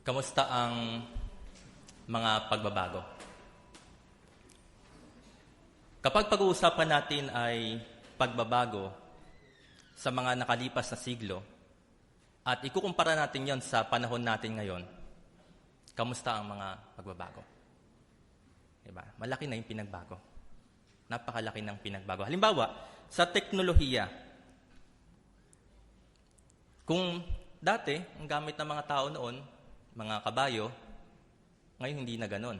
Kamusta ang mga pagbabago? Kapag pag-uusapan natin ay pagbabago sa mga nakalipas na siglo at ikukumpara natin yon sa panahon natin ngayon, kamusta ang mga pagbabago? Diba? Malaki na yung pinagbago. Napakalaki ng pinagbago. Halimbawa, sa teknolohiya, kung dati, ang gamit ng mga tao noon, mga kabayo, ngayon hindi na ganon.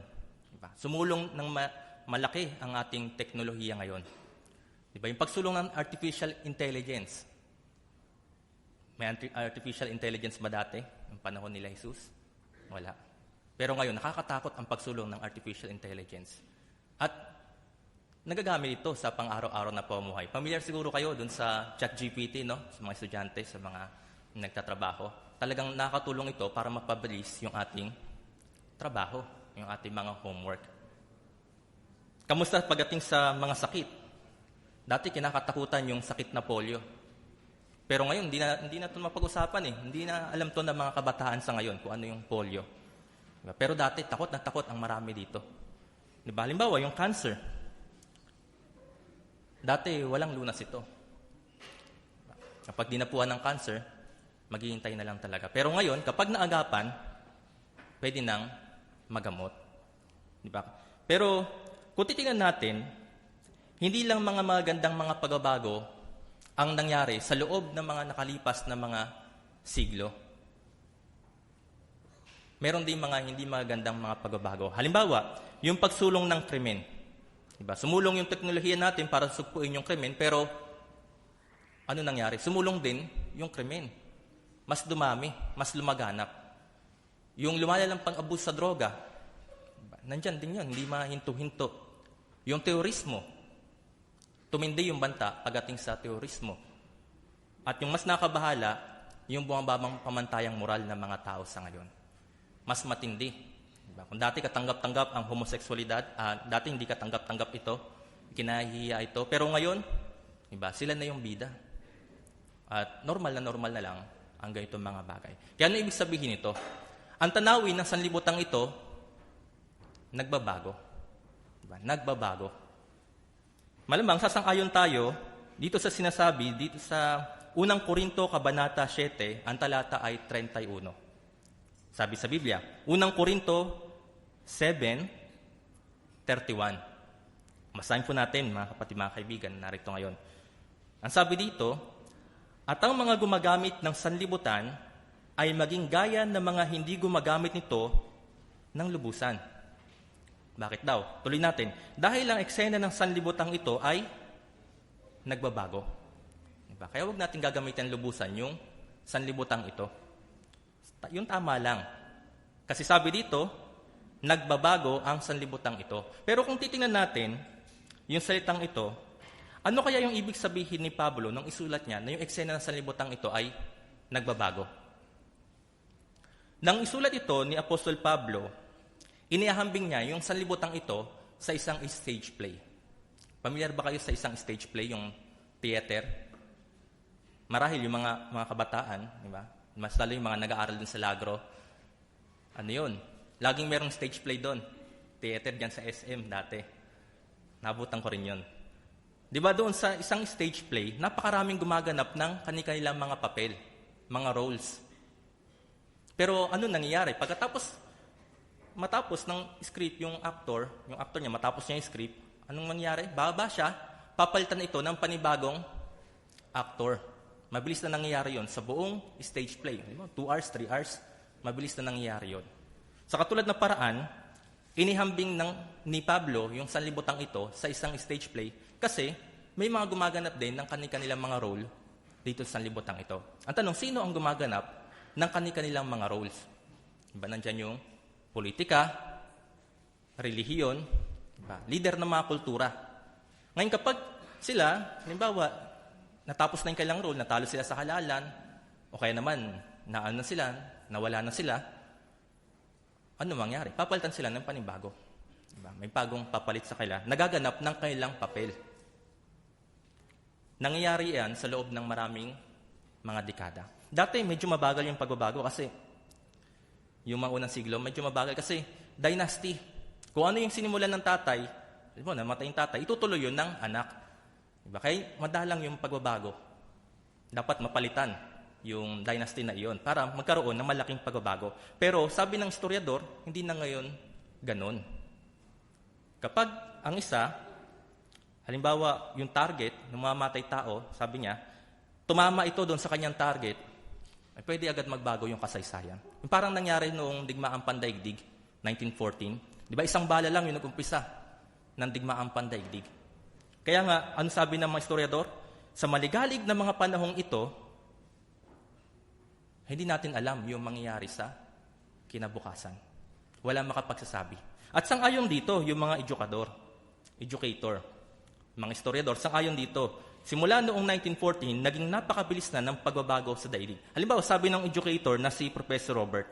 Diba? Sumulong ng ma- malaki ang ating teknolohiya ngayon. Diba? Yung pagsulong ng artificial intelligence. May artificial intelligence ba dati? Yung panahon nila Jesus? Wala. Pero ngayon, nakakatakot ang pagsulong ng artificial intelligence. At nagagamit ito sa pang-araw-araw na pamumuhay. Familiar siguro kayo dun sa ChatGPT, no? Sa mga estudyante, sa mga nagtatrabaho. Talagang nakakatulong ito para mapabilis yung ating trabaho, yung ating mga homework. Kamusta pagdating sa mga sakit? Dati kinakatakutan yung sakit na polio. Pero ngayon, hindi na, hindi na ito mapag-usapan eh. Hindi na alam to ng mga kabataan sa ngayon kung ano yung polio. Diba? Pero dati, takot na takot ang marami dito. Diba? Halimbawa, yung cancer. Dati, walang lunas ito. Kapag dinapuan ng cancer, maghihintay na lang talaga. Pero ngayon, kapag naagapan, pwede nang magamot. Di ba? Pero kung titingnan natin, hindi lang mga magandang mga pagbabago ang nangyari sa loob ng mga nakalipas na mga siglo. Meron din mga hindi magandang mga pagbabago. Halimbawa, yung pagsulong ng krimen. Diba? Sumulong yung teknolohiya natin para sugpuin yung krimen, pero ano nangyari? Sumulong din yung krimen. Mas dumami, mas lumaganap. Yung lumalalang pang-abuse sa droga, nandyan din yun, hindi mahinto-hinto. Yung terorismo, tumindi yung banta pagdating sa terorismo. At yung mas nakabahala, yung bumababang pamantayang moral ng mga tao sa ngayon. Mas matindi. Diba? Kung dati katanggap-tanggap ang homoseksualidad, ah, dati hindi katanggap-tanggap ito, kinahihiya ito, pero ngayon, diba, sila na yung bida. At normal na normal na lang ang ganitong mga bagay. Kaya ano ibig sabihin ito? Ang tanawin ng sanlibutan ito, nagbabago. Diba? Nagbabago. Malamang, sasang-ayon tayo dito sa sinasabi, dito sa unang Korinto, Kabanata 7, ang talata ay 31. Sabi sa Biblia, unang Korinto 7, 31. Masahin po natin, mga kapatid, mga kaibigan, narito ngayon. Ang sabi dito, at ang mga gumagamit ng sanlibutan ay maging gaya ng mga hindi gumagamit nito ng lubusan. Bakit daw? Tuloy natin. Dahil ang eksena ng sanlibutang ito ay nagbabago. Diba? Kaya huwag natin gagamitin lubusan yung sanlibutang ito. Yung tama lang. Kasi sabi dito, nagbabago ang sanlibutang ito. Pero kung titingnan natin, yung salitang ito, ano kaya yung ibig sabihin ni Pablo nung isulat niya na yung eksena ng sanlibutang ito ay nagbabago? Nang isulat ito ni Apostol Pablo, iniahambing niya yung sanlibutang ito sa isang stage play. Pamilyar ba kayo sa isang stage play, yung theater? Marahil yung mga, mga kabataan, di ba? Mas lalo yung mga nag-aaral din sa Lagro. Ano yun? Laging merong stage play doon. Theater dyan sa SM dati. Nabutan ko rin yun. Di ba doon sa isang stage play, napakaraming gumaganap ng kanilang mga papel, mga roles. Pero ano nangyayari? Pagkatapos, matapos ng script yung actor, yung actor niya, matapos niya yung script, anong mangyayari? Baba siya, papalitan ito ng panibagong actor. Mabilis na nangyayari yon sa buong stage play. Di ba? Two hours, three hours, mabilis na nangyayari yon. Sa katulad na paraan, inihambing ng ni Pablo yung sanlibutang ito sa isang stage play kasi may mga gumaganap din ng kanilang mga role dito sa sanlibutang ito. Ang tanong, sino ang gumaganap ng kanilang mga roles? Diba, nandyan yung politika, relihiyon, diba, leader ng mga kultura. Ngayon kapag sila, halimbawa, natapos na yung kailang role, natalo sila sa halalan, o kaya naman, naano na sila, nawala na sila, ano mangyari? Papalitan sila ng panibago. Diba? May bagong papalit sa kanila. Nagaganap ng kailang papel. Nangyayari yan sa loob ng maraming mga dekada. Dati medyo mabagal yung pagbabago kasi yung mga unang siglo, medyo mabagal kasi dynasty. Kung ano yung sinimulan ng tatay, di ba, namatay yung tatay, itutuloy yun ng anak. Diba? Kaya madalang yung pagbabago. Dapat mapalitan yung dynasty na iyon para magkaroon ng malaking pagbabago. Pero sabi ng historiador, hindi na ngayon ganon. Kapag ang isa, halimbawa yung target ng mga matay tao, sabi niya, tumama ito doon sa kanyang target, ay pwede agad magbago yung kasaysayan. Yung parang nangyari noong digmaang pandaigdig, 1914. Di ba isang bala lang yung nag-umpisa ng digmaang pandaigdig. Kaya nga, ano sabi ng mga historiador? Sa maligalig na mga panahong ito, hindi natin alam yung mangyayari sa kinabukasan. Wala makapagsasabi. At sangayon dito, yung mga edukador, educator, mga historiador, sangayon dito, simula noong 1914, naging napakabilis na ng pagbabago sa daigdig. Halimbawa, sabi ng educator na si Professor Robert,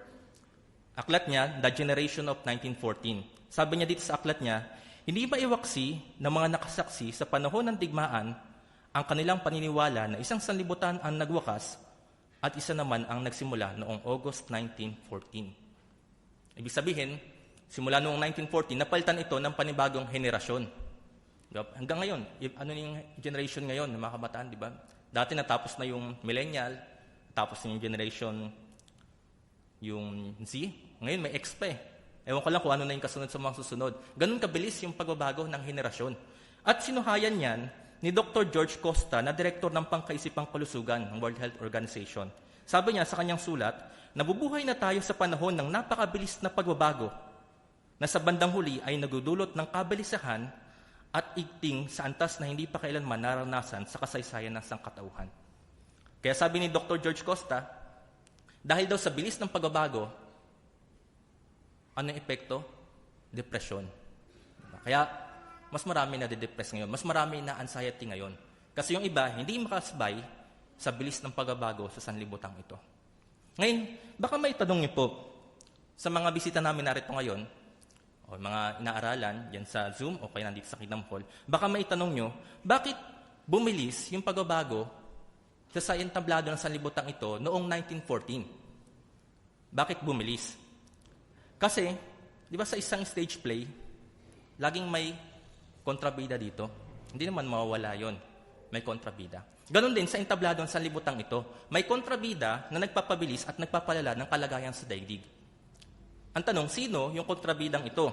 aklat niya, The Generation of 1914. Sabi niya dito sa aklat niya, hindi maiwaksi ng mga nakasaksi sa panahon ng digmaan ang kanilang paniniwala na isang sanlibutan ang nagwakas at isa naman ang nagsimula noong August 1914. Ibig sabihin, simula noong 1914, napalitan ito ng panibagong henerasyon. Diba? Hanggang ngayon, ano yung generation ngayon ng mga kabataan, di ba? Dati natapos na yung millennial, tapos yung generation yung Z. Ngayon may X pa eh. Ewan ko lang kung ano na yung kasunod sa mga susunod. Ganun kabilis yung pagbabago ng henerasyon. At sinuhayan yan ni Dr. George Costa na direktor ng Pangkaisipang Kalusugan ng World Health Organization. Sabi niya sa kanyang sulat, nabubuhay na tayo sa panahon ng napakabilis na pagbabago na sa bandang huli ay nagudulot ng kabalisahan at igting sa antas na hindi pa kailanman naranasan sa kasaysayan ng sangkatauhan. Kaya sabi ni Dr. George Costa, dahil daw sa bilis ng pagbabago, ano yung epekto? Depresyon. Diba? Kaya, mas marami na de-depress ngayon. Mas marami na anxiety ngayon. Kasi yung iba, hindi makasbay sa bilis ng pagbabago sa sanlibutan ito. Ngayon, baka may tanong niyo po sa mga bisita namin narito ngayon, o mga inaaralan, yan sa Zoom o kaya nandito sa Kingdom Hall, baka may tanong nyo, bakit bumilis yung pagbabago sa sa entablado ng sanlibutan ito noong 1914? Bakit bumilis? Kasi, di ba sa isang stage play, laging may kontrabida dito. Hindi naman mawawala yon. May kontrabida. Ganon din sa entablado ng sanlibutan ito. May kontrabida na nagpapabilis at nagpapalala ng kalagayan sa daigdig. Ang tanong, sino yung kontrabidang ito?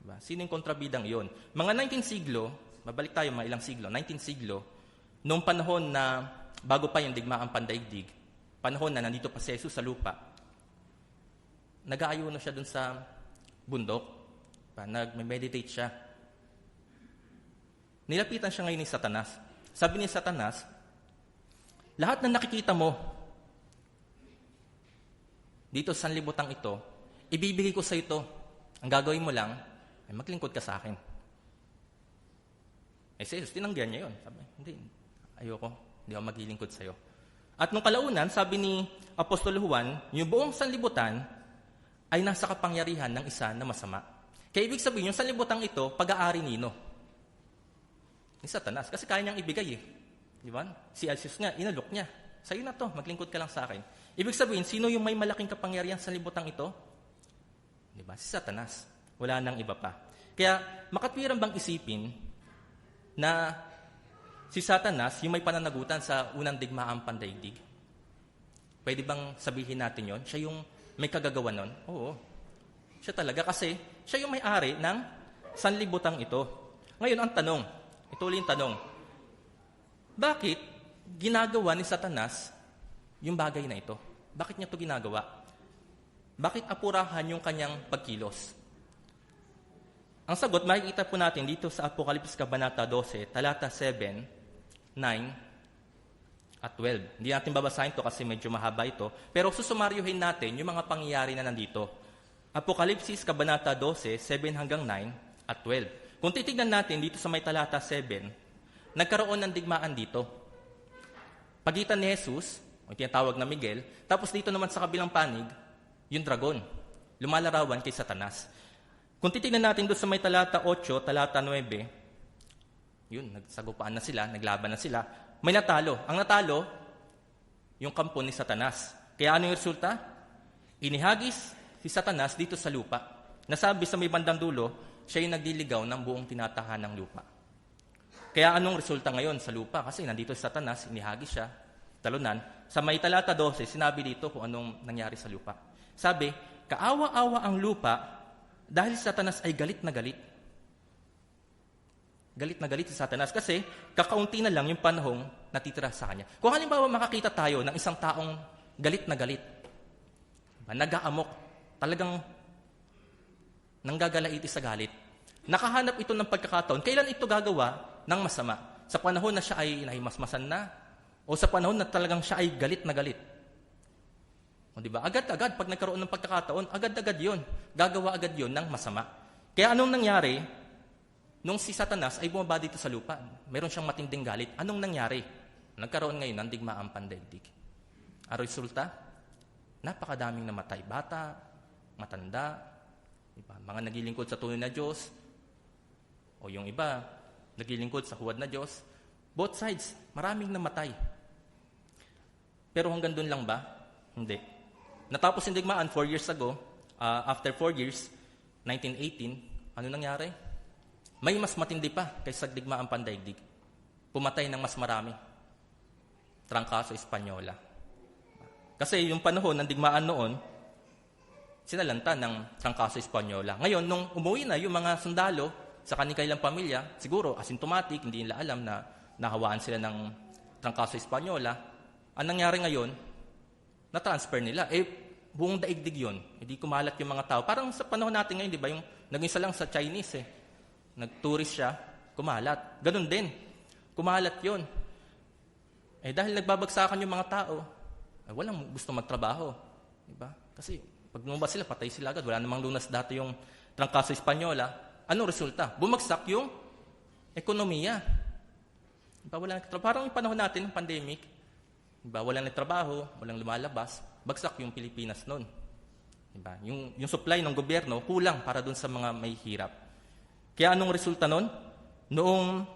Diba? Sino yung kontrabidang iyon? Mga 19 siglo, mabalik tayo mga ilang siglo, 19 siglo, noong panahon na bago pa yung digmaang pandaigdig, panahon na nandito pa si Jesus sa lupa, nag-aayuno siya dun sa bundok, pa, nag-meditate siya. Nilapitan siya ngayon ni Satanas. Sabi ni Satanas, lahat na nakikita mo, dito sa sanlibutan ito, ibibigay ko sa ito. Ang gagawin mo lang, ay maglingkod ka sa akin. Eh si Jesus, tinanggihan niya yun. Sabi, hindi, ayoko, hindi ako maglilingkod sa'yo. At nung kalaunan, sabi ni Apostol Juan, yung buong sanlibutan ay nasa kapangyarihan ng isa na masama. Kaya ibig sabihin, yung sanlibutan ito, pag-aari nino. Ni Satanas. Kasi kaya niyang ibigay eh. Di ba? Si Jesus nga, inalok niya. Sa'yo na to, maglingkod ka lang sa akin. Ibig sabihin, sino yung may malaking kapangyarihan sa libutan ito? Di ba? Si Satanas. Wala nang iba pa. Kaya, makatwiran bang isipin na si Satanas yung may pananagutan sa unang digmaang pandaigdig? Pwede bang sabihin natin yon? Siya yung may kagagawa nun? Oo. Siya talaga kasi siya yung may-ari ng sanlibutang ito. Ngayon, ang tanong, ituloy yung tanong, bakit ginagawa ni Satanas yung bagay na ito? Bakit niya ito ginagawa? Bakit apurahan yung kanyang pagkilos? Ang sagot, makikita po natin dito sa Apocalypse Kabanata 12, talata 7, 9, at 12. Hindi natin babasahin to kasi medyo mahaba ito. Pero susumaryuhin natin yung mga pangyayari na nandito. Apokalipsis, Kabanata 12, 7 hanggang 9 at 12. Kung titignan natin dito sa may talata 7, nagkaroon ng digmaan dito. Pagitan ni Jesus, o tinatawag na Miguel, tapos dito naman sa kabilang panig, yung dragon. Lumalarawan kay Satanas. Kung titignan natin doon sa may talata 8, talata 9, yun, nagsagupaan na sila, naglaban na sila. May natalo. Ang natalo, yung kampo ni Satanas. Kaya ano yung resulta? Inihagis si Satanas dito sa lupa. Nasabi sa may bandang dulo, siya yung nagliligaw ng buong tinatahan ng lupa. Kaya anong resulta ngayon sa lupa? Kasi nandito si Satanas, inihagis siya, talunan. Sa may talata 12, sinabi dito kung anong nangyari sa lupa. Sabi, kaawa-awa ang lupa dahil si Satanas ay galit na galit. Galit na galit si Satanas kasi kakaunti na lang yung panahong natitira sa kanya. Kung halimbawa makakita tayo ng isang taong galit na galit, nag-aamok, talagang nanggagalaiti sa galit. Nakahanap ito ng pagkakataon, kailan ito gagawa ng masama? Sa panahon na siya ay nahimasmasan na, o sa panahon na talagang siya ay galit na galit. O di ba? Agad-agad, pag nagkaroon ng pagkakataon, agad-agad yon Gagawa agad yon ng masama. Kaya anong nangyari? Nung si Satanas ay bumaba dito sa lupa, meron siyang matinding galit. Anong nangyari? Nagkaroon ngayon ng digmaang pandaigdig. Ang resulta, napakadaming namatay. Bata, matanda, iba, mga naglilingkod sa tunay na Diyos, o yung iba, naglilingkod sa huwad na Diyos. Both sides, maraming namatay. Pero hanggang doon lang ba? Hindi. Natapos yung digmaan four years ago, uh, after four years, 1918, ano nangyari? May mas matindi pa kaysa digmaang pandaigdig. Pumatay ng mas marami. Trangkaso Espanyola. Kasi yung panahon ng digmaan noon, sinalanta ng Trangkaso Espanyola. Ngayon, nung umuwi na yung mga sundalo sa kanilang pamilya, siguro asymptomatic, hindi nila alam na nahawaan sila ng Trangkaso Espanyola. Ang nangyari ngayon, na-transfer nila. Eh, buong daigdig yun. Hindi kumalat yung mga tao. Parang sa panahon natin ngayon, di ba, yung naging isa lang sa Chinese eh. Nag-tourist siya, kumalat. Ganun din. Kumalat yon. Eh dahil nagbabagsakan yung mga tao, eh, walang gusto magtrabaho. Diba? Kasi pag lumabas sila, patay sila agad. Wala namang lunas dati yung trangkaso Espanyola. Anong resulta? Bumagsak yung ekonomiya. Diba? Wala nagtrabaho. Parang yung panahon natin, ng pandemic, diba? walang nagtrabaho, walang lumalabas, bagsak yung Pilipinas noon. Diba? Yung, yung supply ng gobyerno, kulang para dun sa mga may hirap. Kaya anong resulta nun? Noong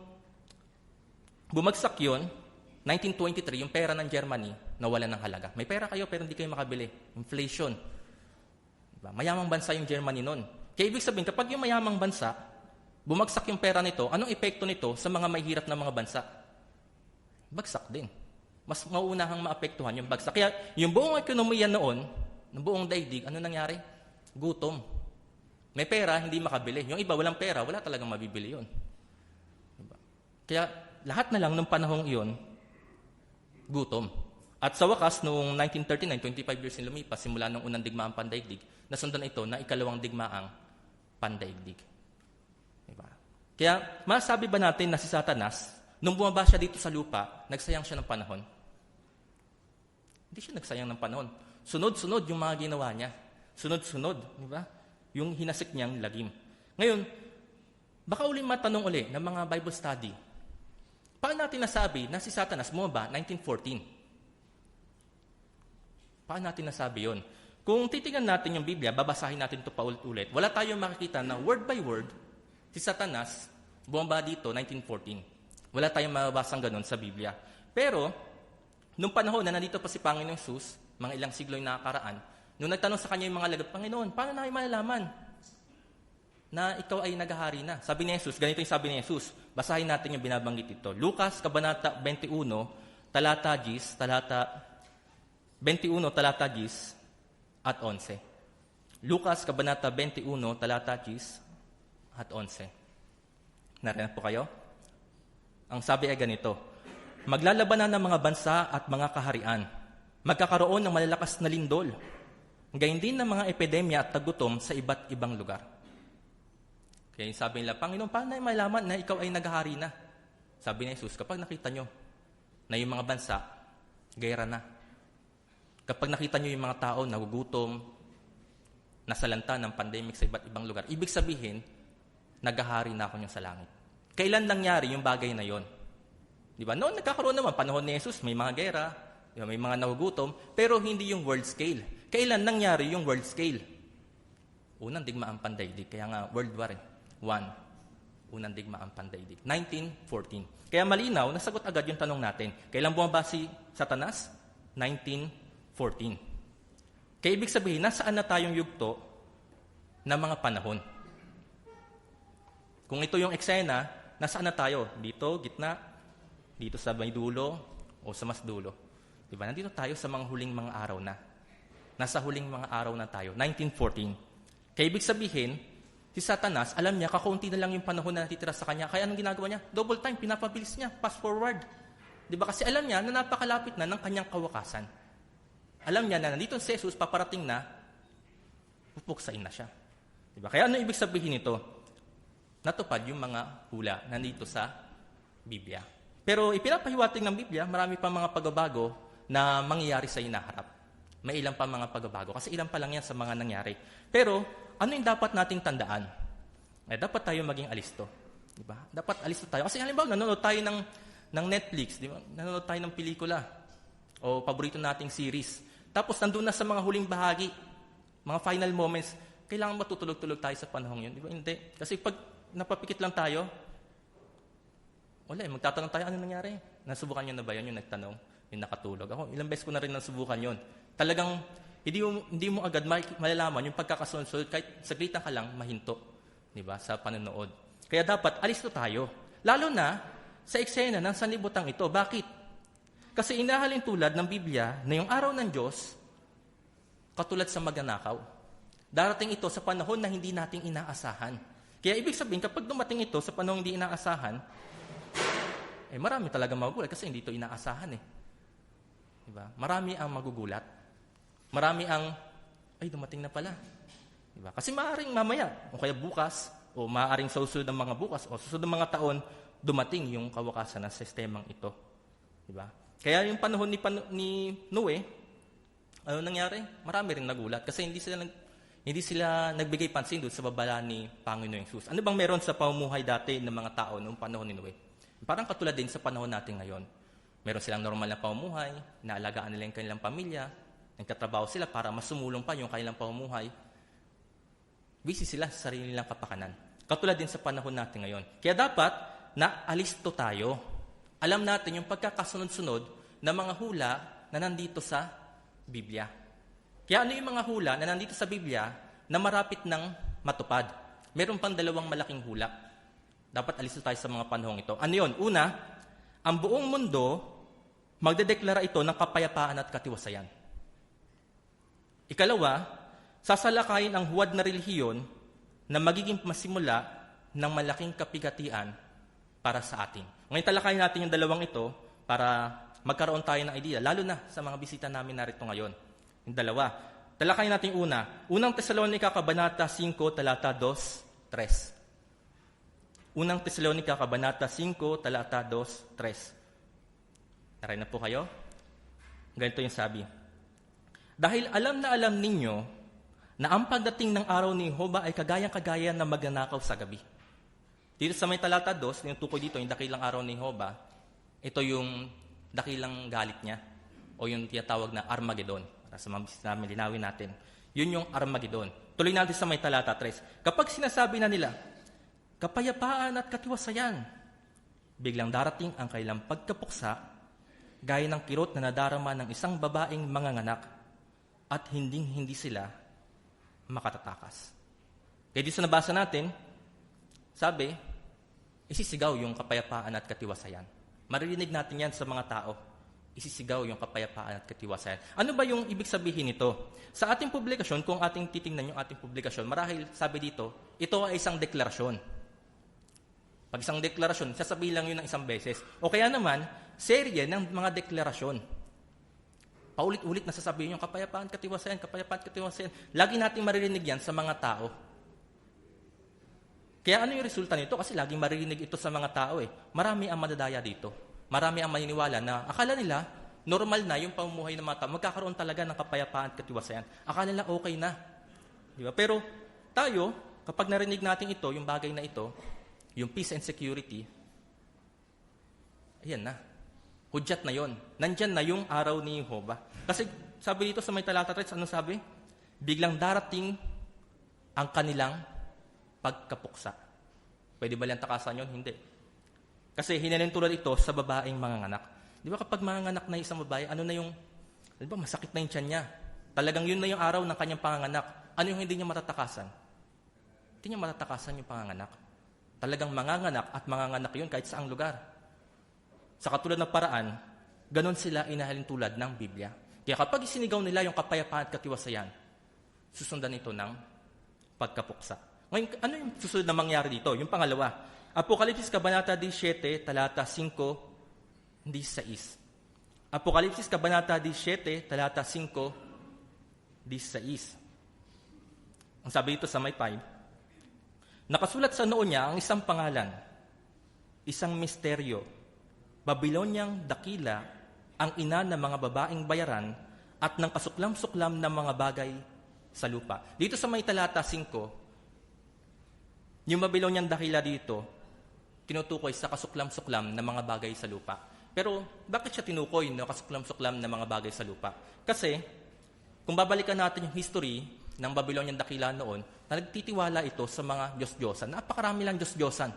bumagsak yon 1923, yung pera ng Germany, nawala ng halaga. May pera kayo pero hindi kayo makabili. Inflation. Diba? Mayamang bansa yung Germany nun. Kaya ibig sabihin, kapag yung mayamang bansa, bumagsak yung pera nito, anong epekto nito sa mga may hirap na mga bansa? Bagsak din. Mas maunahang maapektuhan yung bagsak. Kaya yung buong ekonomiya noon, ng buong daigdig, ano nangyari? Gutom. May pera, hindi makabili. Yung iba, walang pera, wala talagang mabibili yon. Diba? Kaya lahat na lang nung panahong iyon, gutom. At sa wakas, noong 1939, 25 years na lumipas, simula ng unang digmaang pandaigdig, nasundan ito na ikalawang digmaang pandaigdig. Diba? Kaya, masabi ba natin na si Satanas, nung bumaba siya dito sa lupa, nagsayang siya ng panahon? Hindi siya nagsayang ng panahon. Sunod-sunod yung mga ginawa niya. Sunod-sunod, di ba? Yung hinasik niyang lagim. Ngayon, baka ulit matanong uli ng mga Bible study, paano natin nasabi na si Satanas bumaba 1914? Paano natin nasabi yon? Kung titingnan natin yung Biblia, babasahin natin ito paulit-ulit, wala tayong makikita na word by word, si Satanas bumaba dito 1914. Wala tayong mababasang ganun sa Biblia. Pero, nung panahon na nandito pa si Panginoong Sus, mga ilang siglo yung nakakaraan, nung nagtanong sa kanya yung mga lagap, Panginoon, paano namin malalaman na ikaw ay naghahari na? Sabi ni Jesus, ganito yung sabi ni Jesus, basahin natin yung binabanggit ito. Lucas, Kabanata 21, talata 10, talata 21, talata 10 at 11. Lucas, Kabanata 21, talata 10 at 11. Narinig po kayo? Ang sabi ay ganito, Maglalabanan ng mga bansa at mga kaharian. Magkakaroon ng malalakas na lindol. Gayun din ng mga epidemya at tagutom sa iba't ibang lugar. Kaya sabi nila, Panginoon, paano na malaman na ikaw ay naghahari na? Sabi ni Jesus, kapag nakita nyo na yung mga bansa, gera na. Kapag nakita nyo yung mga tao nagugutom, nasalanta ng pandemic sa iba't ibang lugar, ibig sabihin, naghahari na ako nyo sa langit. Kailan nangyari yung bagay na yon? Di ba? Noon nagkakaroon naman, panahon ni Jesus, may mga gera, di may mga nagugutom, pero hindi yung world scale. Kailan nangyari yung world scale? Unang digmaan pandaigdig, kaya nga World War I, unang digmaan pandaigdig, 1914. Kaya malinaw, nasagot agad yung tanong natin. Kailan bumaba si Satanas? 1914. Kaya ibig sabihin, nasaan na tayong yugto ng mga panahon? Kung ito yung eksena, nasaan na tayo? Dito, gitna, dito sa may dulo, o sa mas dulo. Diba? Nandito tayo sa mga huling mga araw na. Nasa huling mga araw na tayo. 1914. Kaya ibig sabihin, si Satanas, alam niya, kakaunti na lang yung panahon na natitira sa kanya. Kaya anong ginagawa niya? Double time, pinapabilis niya, fast forward. Di ba? Kasi alam niya na napakalapit na ng kanyang kawakasan. Alam niya na nandito si Jesus, paparating na, pupuksain na siya. Di ba? Kaya ano ibig sabihin nito? Natupad yung mga hula nandito sa Biblia. Pero ipinapahiwatig ng Biblia, marami pa mga pagbabago na mangyayari sa inaharap. May ilang pa mga pagbabago. Kasi ilan pa lang yan sa mga nangyari. Pero, ano yung dapat nating tandaan? Eh, dapat tayo maging alisto. Di ba? Dapat alisto tayo. Kasi halimbawa, nanonood tayo ng, ng Netflix. Di ba? Nanonood tayo ng pelikula. O paborito nating series. Tapos, nandun na sa mga huling bahagi. Mga final moments. Kailangan matutulog-tulog tayo sa panahong yun. Di ba? Hindi. Kasi pag napapikit lang tayo, wala eh, magtatanong tayo, ano nangyari? Nasubukan nyo na ba yun, yung nagtanong, yung nakatulog? Ako, ilang beses ko na rin nasubukan yun. Talagang, hindi mo, hindi mo agad ma- malalaman yung pagkakasunod kahit saglitan ka lang, mahinto. Di ba? Sa panonood. Kaya dapat, alis to tayo. Lalo na, sa eksena ng sanlibutan ito. Bakit? Kasi inahalin tulad ng Biblia na yung araw ng Diyos, katulad sa magnanakaw. Darating ito sa panahon na hindi nating inaasahan. Kaya ibig sabihin, kapag dumating ito sa panahon hindi inaasahan, eh marami talaga magugulat kasi hindi ito inaasahan eh. Diba? Marami ang magugulat. Marami ang, ay dumating na pala. Diba? Kasi maaaring mamaya, o kaya bukas, o maaaring sa susunod ng mga bukas, o susunod ng mga taon, dumating yung kawakasan ng sistemang ito. Diba? Kaya yung panahon ni, Pan- ni Noe, ano nangyari? Marami rin nagulat kasi hindi sila nag, hindi sila nagbigay pansin doon sa babala ni Panginoong Jesus. Ano bang meron sa pamumuhay dati ng mga tao noong panahon ni Noe? Parang katulad din sa panahon natin ngayon. Meron silang normal na pamumuhay, naalagaan nila yung kanilang pamilya, nagtatrabaho sila para masumulong pa yung kanilang pamumuhay. Busy sila sa sarili nilang kapakanan. Katulad din sa panahon natin ngayon. Kaya dapat, naalisto tayo. Alam natin yung pagkakasunod-sunod ng mga hula na nandito sa Biblia. Kaya ano yung mga hula na nandito sa Biblia na marapit ng matupad? Meron pang dalawang malaking hula. Dapat alisto tayo sa mga panahong ito. Ano yun? Una, ang buong mundo, magdedeklara ito ng kapayapaan at katiwasayan. Ikalawa, sasalakayin ang huwad na relihiyon na magiging masimula ng malaking kapigatian para sa atin. Ngayon talakayin natin yung dalawang ito para magkaroon tayo ng idea, lalo na sa mga bisita namin narito ngayon. Yung dalawa. Talakayin natin una. Unang Tesalonica, Kabanata 5, talata 2, 3. Unang Tesalonica, Kabanata 5, talata 2, 3. Naray na po kayo? Ganito yung sabi. Dahil alam na alam ninyo na ang pagdating ng araw ni Hoba ay kagayang-kagaya na magnanakaw sa gabi. Dito sa may talata 2, yung tukoy dito, yung dakilang araw ni Hoba, ito yung dakilang galit niya o yung tinatawag na Armageddon. Para sa mga linawin natin. Yun yung Armageddon. Tuloy natin sa may talata 3. Kapag sinasabi na nila, kapayapaan at katiwasayan, biglang darating ang kailang pagkapuksa, gaya ng kirot na nadarama ng isang babaeng manganganak, at hinding-hindi sila makatatakas. Kaya dito sa nabasa natin, sabi, isisigaw yung kapayapaan at katiwasayan. Maririnig natin yan sa mga tao. Isisigaw yung kapayapaan at katiwasayan. Ano ba yung ibig sabihin nito? Sa ating publikasyon, kung ating titingnan yung ating publikasyon, marahil sabi dito, ito ay isang deklarasyon. Pag isang deklarasyon, sasabihin lang yun ng isang beses. O kaya naman, serye ng mga deklarasyon. Paulit-ulit na sasabihin yung kapayapaan, katiwasayan, kapayapaan, katiwasayan. Lagi nating maririnig yan sa mga tao. Kaya ano yung resulta nito? Kasi laging maririnig ito sa mga tao eh. Marami ang madadaya dito. Marami ang maniniwala na akala nila, normal na yung pamumuhay ng mga tao. Magkakaroon talaga ng kapayapaan at katiwasayan. Akala nila okay na. Di ba? Pero tayo, kapag narinig natin ito, yung bagay na ito, yung peace and security, ayan na. Hudyat na yon. Nandyan na yung araw ni Jehovah. Kasi sabi dito sa may talata 3, ano sabi? Biglang darating ang kanilang pagkapuksa. Pwede ba lang takasan yon? Hindi. Kasi hinanin tulad ito sa babaeng manganganak. Di ba kapag manganganak na isang babae, ano na yung, di ba masakit na yung tiyan niya. Talagang yun na yung araw ng kanyang panganganak. Ano yung hindi niya matatakasan? Hindi niya matatakasan yung panganganak. Talagang manganganak at manganganak yun kahit saang lugar. Sa katulad ng paraan, ganon sila inahalin tulad ng Biblia. Kaya kapag isinigaw nila yung kapayapaan at katiwasayan, susundan ito ng pagkapuksa. Ngayon, ano yung susunod na mangyari dito? Yung pangalawa, Apokalipsis Kabanata 17, talata 5, hindi 6. Apokalipsis Kabanata 17, talata 5, 16. Ang sabi dito sa may 5, nakasulat sa noo niya ang isang pangalan, isang misteryo, Babilonyang dakila, ang ina ng mga babaeng bayaran at ng kasuklam-suklam ng mga bagay sa lupa. Dito sa may talata 5, yung Babylonian dakila dito, tinutukoy sa kasuklam-suklam ng mga bagay sa lupa. Pero bakit siya tinukoy no kasuklam-suklam ng mga bagay sa lupa? Kasi kung babalikan natin yung history ng Babylonian dakila noon, na nagtitiwala ito sa mga Diyos-Diyosan. Napakarami lang Diyos-Diyosan.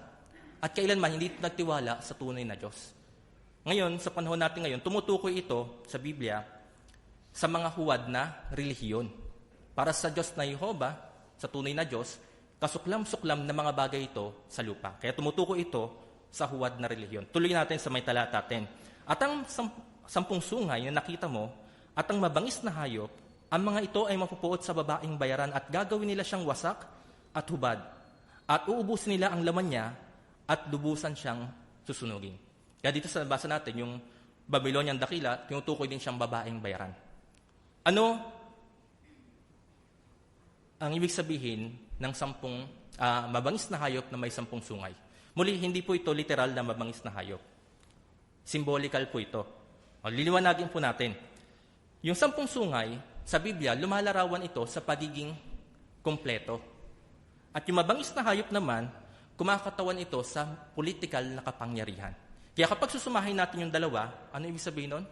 At kailanman hindi ito nagtiwala sa tunay na Diyos. Ngayon, sa panahon natin ngayon, tumutukoy ito sa Biblia sa mga huwad na relihiyon. Para sa Diyos na Yehova, sa tunay na Diyos, kasuklam-suklam na mga bagay ito sa lupa. Kaya tumutukoy ito sa huwad na relihiyon. Tuloy natin sa may talata 10. At ang sam- sampung sungay na nakita mo, at ang mabangis na hayop, ang mga ito ay mapupuot sa babaeng bayaran at gagawin nila siyang wasak at hubad. At uubusin nila ang laman niya at lubusan siyang susunugin. Kaya dito sa basa natin, yung Babylonian dakila, tinutukoy din siyang babaeng bayaran. Ano ang ibig sabihin ng sampung ah, mabangis na hayop na may sampung sungay? Muli, hindi po ito literal na mabangis na hayop. Symbolical po ito. O, liliwanagin po natin. Yung sampung sungay, sa Biblia, lumalarawan ito sa pagiging kompleto. At yung mabangis na hayop naman, kumakatawan ito sa political na kapangyarihan. Kaya kapag susumahin natin yung dalawa, ano ibig sabihin nun?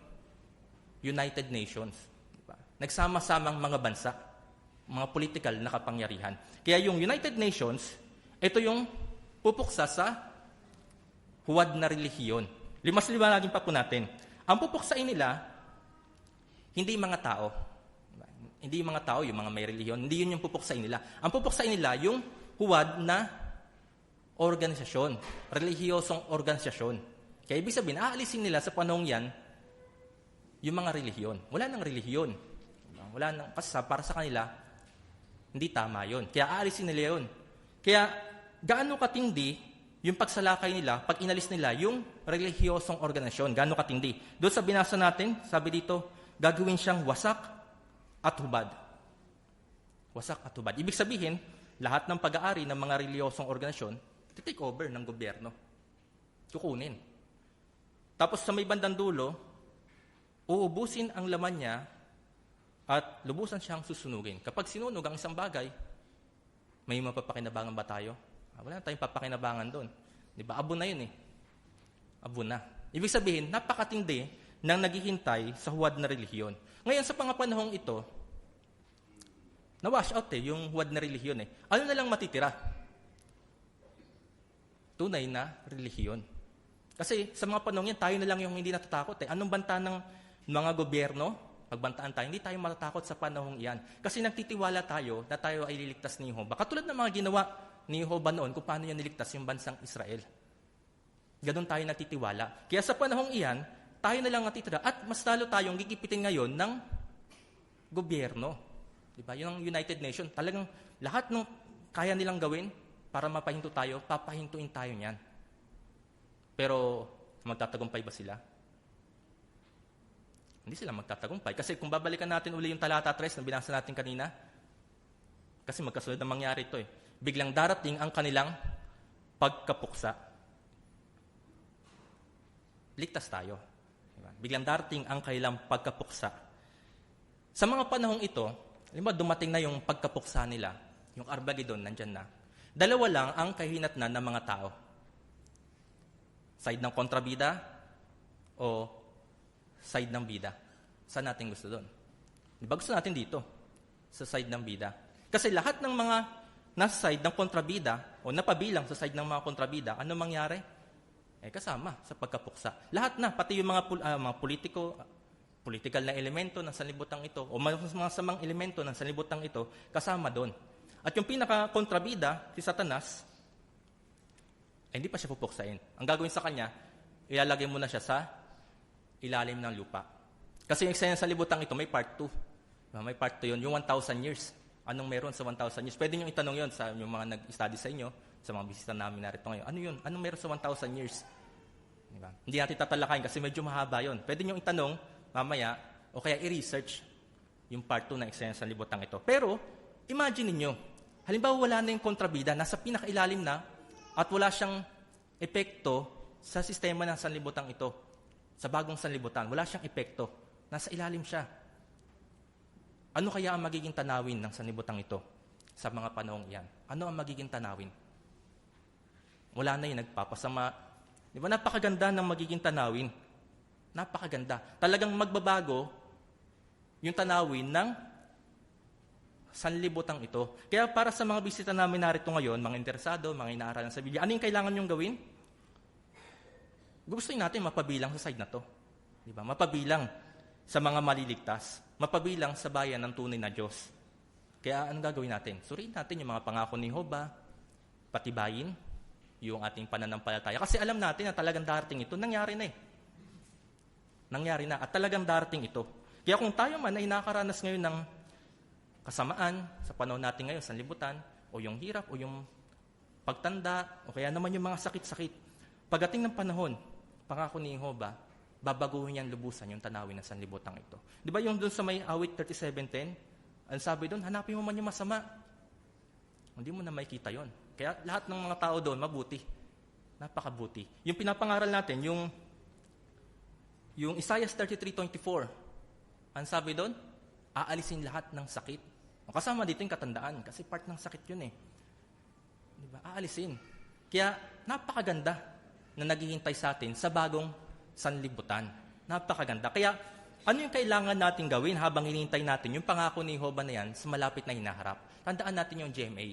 United Nations. Diba? Nagsama-samang mga bansa, mga political na kapangyarihan. Kaya yung United Nations, ito yung pupuksa sa huwad na relihiyon. Limas liwanagin pa po natin. Ang pupuksain nila, hindi mga tao. Hindi yung mga tao, yung mga may relihiyon. Hindi yun yung pupuksain nila. Ang pupuksain nila, yung huwad na organisasyon. Relihiyosong organisasyon. Kaya ibig sabihin, aalisin nila sa panahong yan, yung mga relihiyon. Wala nang relihiyon. Wala nang, kasi para sa kanila, hindi tama yon. Kaya aalisin nila yon. Kaya gaano katindi yung pagsalakay nila pag inalis nila yung relihiyosong organisasyon. Gaano katindi. Doon sa binasa natin, sabi dito, gagawin siyang wasak at hubad. Wasak at hubad. Ibig sabihin, lahat ng pag-aari ng mga relihiyosong organisasyon, take over ng gobyerno. Kukunin. Tapos sa may bandang dulo, uubusin ang laman niya at lubusan siyang susunugin. Kapag sinunog ang isang bagay, may mapapakinabangan ba tayo? Ah, wala na tayong papakinabangan doon. Di ba? Abo na yun eh. Abo na. Ibig sabihin, napakatindi ng naghihintay sa huwad na relihiyon. Ngayon, sa mga panahong ito, na-wash out eh, yung huwad na relihiyon eh. Ano na lang matitira? Tunay na relihiyon. Kasi sa mga panahon yan, tayo na lang yung hindi natatakot eh. Anong banta ng mga gobyerno? Pagbantaan tayo, hindi tayo matatakot sa panahong iyan. Kasi nagtitiwala tayo na tayo ay liligtas ni Jehovah. Katulad ng mga ginawa ni Jehovah noon kung paano niya niligtas yung bansang Israel. Ganon tayo nagtitiwala. Kaya sa panahong iyan, tayo na lang natitira at mas lalo tayong gigipitin ngayon ng gobyerno. Di ba? Yun ang United Nations. Talagang lahat ng kaya nilang gawin para mapahinto tayo, papahintuin tayo niyan. Pero magtatagumpay ba sila? Hindi sila magtatagumpay. Kasi kung babalikan natin uli yung talata 3 na binasa natin kanina, kasi magkasunod na mangyari ito eh. Biglang darating ang kanilang pagkapuksa. Ligtas tayo. Diba? Biglang darating ang kanilang pagkapuksa. Sa mga panahong ito, halimbawa dumating na yung pagkapuksa nila, yung Armageddon nandyan na, dalawa lang ang kahinatnan ng mga tao. Side ng kontrabida o side ng bida. Saan natin gusto doon? Di ba gusto natin dito? Sa side ng bida. Kasi lahat ng mga nasa side ng kontrabida o napabilang sa side ng mga kontrabida, ano mangyari? Eh kasama sa pagkapuksa. Lahat na, pati yung mga, ah, mga politiko, political na elemento ng sanlibutan ito o mga samang elemento ng sanlibutan ito kasama doon. At yung pinaka-kontrabida, si Satanas, ay hindi pa siya pupuksain. Ang gagawin sa kanya, ilalagay mo na siya sa ilalim ng lupa. Kasi yung eksena sa libutan ito, may part 2. May part 2 yun, yung 1,000 years. Anong meron sa 1,000 years? Pwede nyo itanong yon sa yung mga nag-study sa inyo, sa mga bisita namin narito ngayon. Ano yun? Anong meron sa 1,000 years? Diba? Hindi natin tatalakayin kasi medyo mahaba yon. Pwede nyo itanong mamaya o kaya i-research yung part 2 ng eksena sa libutan ito. Pero, imagine niyo halimbawa wala na yung kontrabida, nasa pinakailalim na, at wala siyang epekto sa sistema ng sanlibutan ito. Sa bagong sanlibutan, wala siyang epekto. Nasa ilalim siya. Ano kaya ang magiging tanawin ng sanlibutan ito sa mga panahong iyan? Ano ang magiging tanawin? Wala na yung nagpapasama. Di ba? Napakaganda ng magiging tanawin. Napakaganda. Talagang magbabago yung tanawin ng sanlibutan ito. Kaya para sa mga bisita namin narito ngayon, mga interesado, mga inaaralan sa Biblia, ano yung kailangan nyong gawin? Gusto natin mapabilang sa side na to. Di ba? Mapabilang sa mga maliligtas. Mapabilang sa bayan ng tunay na Diyos. Kaya anong gagawin natin? Suriin natin yung mga pangako ni Hoba, patibayin yung ating pananampalataya. Kasi alam natin na talagang darating ito, nangyari na eh. Nangyari na at talagang darating ito. Kaya kung tayo man ay nakaranas ngayon ng kasamaan sa panahon natin ngayon sa libutan, o yung hirap, o yung pagtanda, o kaya naman yung mga sakit-sakit, pagating ng panahon, pangako ni Jehovah, babaguhin niyan lubusan yung tanawin ng sanlibutan ito. Di ba yung doon sa may awit 3710, ang sabi doon, hanapin mo man yung masama. Hindi mo na makikita yon. Kaya lahat ng mga tao doon, mabuti. Napakabuti. Yung pinapangaral natin, yung yung Isaiah 33.24, ang sabi doon, aalisin lahat ng sakit. Kasama dito yung katandaan, kasi part ng sakit yun eh. Di ba? Aalisin. Kaya napakaganda na naghihintay sa atin sa bagong sanlibutan. Napakaganda. Kaya ano yung kailangan natin gawin habang hinihintay natin yung pangako ni Jehovah na yan sa malapit na hinaharap? Tandaan natin yung GMA.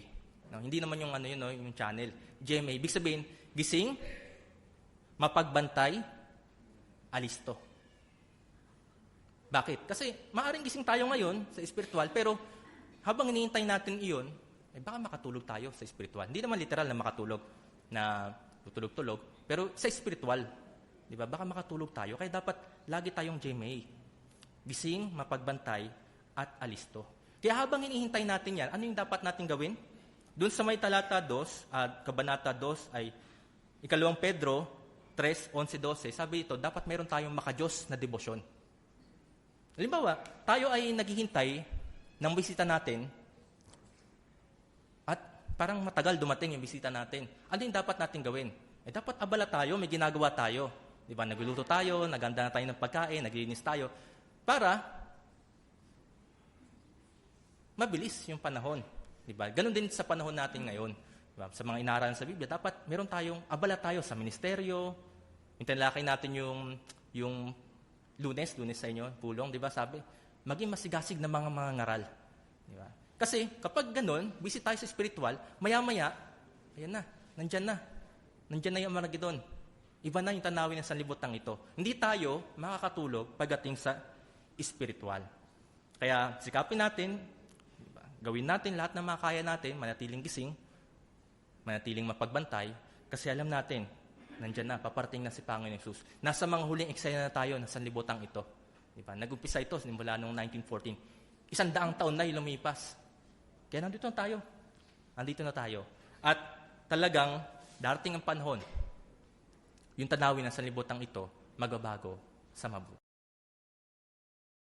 No, hindi naman yung ano yun, no, yung channel. GMA. Ibig sabihin, gising, mapagbantay, alisto. Bakit? Kasi maaring gising tayo ngayon sa spiritual, pero habang hinihintay natin iyon, eh baka makatulog tayo sa spiritual. Hindi naman literal na makatulog, na tutulog-tulog, pero sa spiritual. Di ba? Baka makatulog tayo. Kaya dapat lagi tayong GMA. Gising, mapagbantay, at alisto. Kaya habang hinihintay natin yan, ano yung dapat natin gawin? Doon sa may talata 2, at kabanata 2 ay ikalawang Pedro 3, 11, 12, sabi ito, dapat meron tayong makajos na debosyon. Halimbawa, tayo ay naghihintay ng bisita natin at parang matagal dumating yung bisita natin. Ano yung dapat natin gawin? Eh, dapat abala tayo, may ginagawa tayo. Di ba? Nagluluto tayo, naganda na tayo ng pagkain, naglilinis tayo. Para mabilis yung panahon. Di ba? Ganon din sa panahon natin ngayon. Di ba? Sa mga inaaralan sa Biblia, dapat meron tayong, abala tayo sa ministeryo. Intinalakay natin yung, yung lunes, lunes sa inyo, pulong, di ba? Sabi, maging masigasig na mga mga ngaral. Di ba? Kasi kapag ganun, busy tayo sa spiritual, maya-maya, ayan na, nandyan na. Nandyan na yung Armageddon. Iba na yung tanawin ng sanlibutan ito. Hindi tayo makakatulog pagdating sa spiritual. Kaya sikapin natin, gawin natin lahat ng makakaya natin, manatiling gising, manatiling mapagbantay, kasi alam natin, nandyan na, paparating na si Panginoon Jesus. Nasa mga huling eksena na tayo ng sanlibutan ito. Di ba? Nag-umpisa ito simula noong 1914. Isang daang taon na yung. Kaya nandito na tayo. Nandito na tayo. At talagang darating ang panahon, yung tanawin ng sanlibutan ito, magbabago sa mabuti.